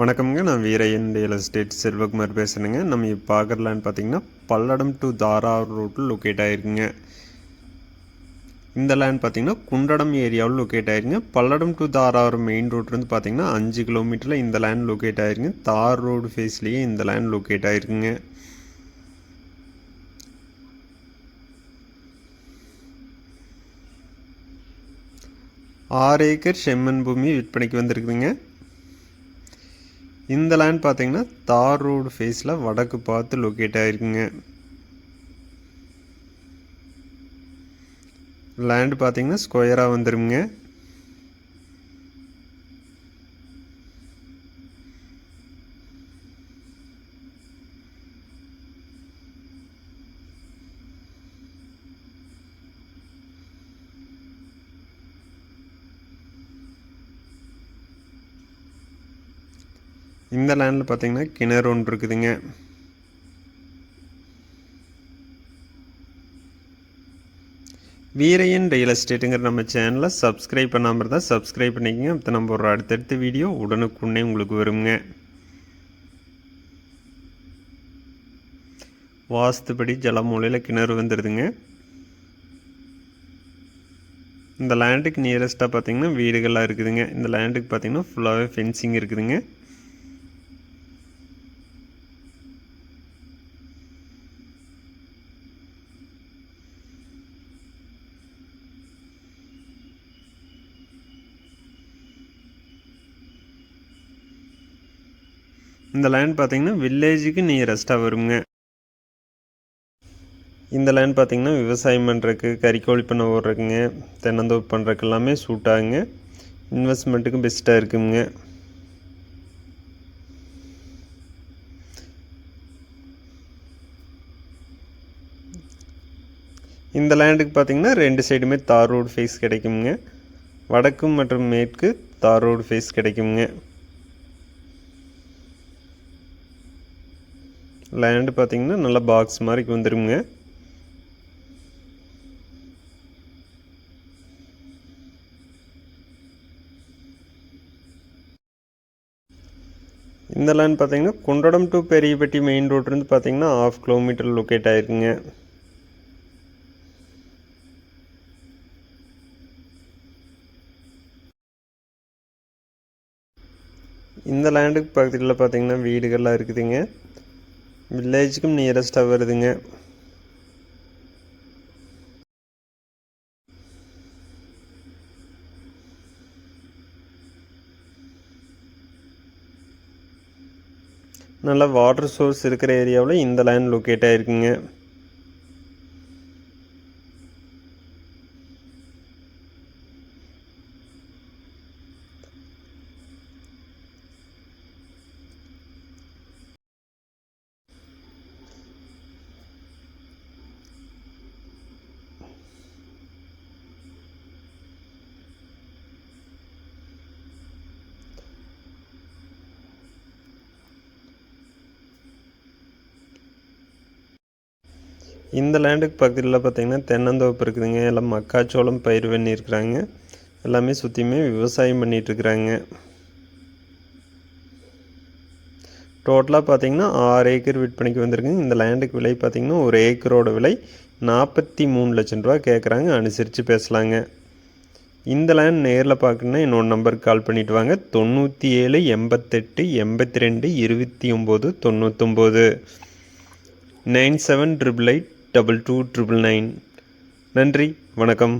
வணக்கம்ங்க. நான் Veeraiyan real estate Selvakumar பேசுகிறேங்க நம்ம இப்போ பார்க்குறலான்னு பார்த்தீங்கன்னா பல்லடம் டு தாரா ரோட்டில் லொக்கேட் ஆகிருக்குங்க இந்த லேண்ட் பார்த்தீங்கன்னா குண்டடம் ஏரியாவில் லொக்கேட் ஆயிருங்க பல்லடம் டு தாராவரம் மெயின் ரோட்லேருந்து பார்த்தீங்கன்னா அஞ்சு கிலோமீட்டரில் இந்த லேண்ட் லொக்கேட் ஆயிருங்க தார் ரோடு ஃபேஸ்லேயே இந்த லேண்ட் லொக்கேட் ஆயிருக்குங்க. ஆறு ஏக்கர் செம்மண் பூமி விற்பனைக்கு வந்திருக்குதுங்க. இந்த லேண்ட் பார்த்தீங்கன்னா தார் ரோடு ஃபேஸில் வடக்கு பார்த்து லொக்கேட் ஆகிருக்குங்க லேண்ட் பார்த்தீங்கன்னா ஸ்கொயராக வந்துருங்க இந்த லேண்டில் பார்த்தீங்கன்னா கிணறு ஒன்று இருக்குதுங்க. வீரையன் ரியல் எஸ்டேட்டுங்கிற நம்ம சேனலை சப்ஸ்கிரைப் பண்ணாமல் இருந்தால் சப்ஸ்கிரைப் பண்ணிக்கங்க. அப்போ நம்ம ஒரு அடுத்தடுத்த வீடியோ உடனுக்குடனே உங்களுக்கு வருங்க. வாஸ்துபடி ஜலமூலையில் கிணறு வந்துடுதுங்க இந்த லேண்டுக்கு நியரஸ்ட்டாக பார்த்திங்கன்னா வீடுகள்லாம் இருக்குதுங்க. இந்த லேண்டுக்கு பார்த்தீங்கன்னா ஃபுல்லாகவே ஃபென்சிங் இருக்குதுங்க. இந்த லேண்ட் பார்த்தீங்கன்னா வில்லேஜுக்கு நியரஸ்ட்டாக வருங்க. இந்த லேண்ட் பார்த்திங்கன்னா விவசாயம் பண்ணுறக்கு கறிக்கோழி பண்ண ஓடுறதுக்குங்க தென்னந்தோப்பு பண்ணுறதுக்கு எல்லாமே சூட் ஆகுங்க. இன்வெஸ்ட்மெண்ட்டுக்கும் பெஸ்ட்டாக இருக்குங்க. இந்த லேண்டுக்கு பார்த்தீங்கன்னா ரெண்டு சைடுமே தார் ரோடு ஃபேஸ் கிடைக்குங்க. வடக்கு மற்றும் மேற்கு தார் ரோடு ஃபேஸ் கிடைக்குங்க. லேண்டு பார்த்தீங்கன்னா நல்லா பாக்ஸ் மாதிரி வந்துருங்க. இந்த லேண்ட் பார்த்தீங்கன்னா குண்டடம் டு பெரியப்பட்டி மெயின் ரோட்லேருந்து பார்த்தீங்கன்னா ஆஃப் கிலோமீட்டர் லொக்கேட் ஆயிருக்குங்க. இந்த லேண்டுக்கு பக்கத்தில் பார்த்திங்கன்னா வீடுகள்லாம் இருக்குதுங்க. வில்லேஜுக்கும் நியரஸ்ட்டாக வருதுங்க. நல்ல வாட்டர் சோர்ஸ் இருக்கிற ஏரியாவில் இந்த லேண்ட் லொக்கேட் ஆகிருக்குங்க இந்த லேண்டுக்கு பக்கத்தில் பார்த்தீங்கன்னா தென்னந்தோப்பு இருக்குதுங்க. எல்லாம் மக்காச்சோளம் பயிர் பண்ணியிருக்கிறாங்க எல்லாமே சுற்றியுமே விவசாயம் பண்ணிகிட்ருக்குறாங்க டோட்டலாக பார்த்திங்கன்னா ஆறு ஏக்கர் விற்பனைக்கு வந்திருக்குங்க. இந்த லேண்டுக்கு விலை பார்த்திங்கன்னா ஒரு ஏக்கரோட விலை நாற்பத்தி மூணு லட்சம் ரூபா கேட்குறாங்க அனுசரித்து பேசலாங்க. இந்த லேண்ட் நேரில் பார்க்கணுன்னா என்னோட நம்பருக்கு கால் பண்ணிவிட்டு வாங்க. தொண்ணூற்றி ஏழு எண்பத்தெட்டு எண்பத்தி ரெண்டு இருபத்தி ஒம்பது தொண்ணூற்றொம்பது nine seven triple eight double two triple nine நன்றி வணக்கம்.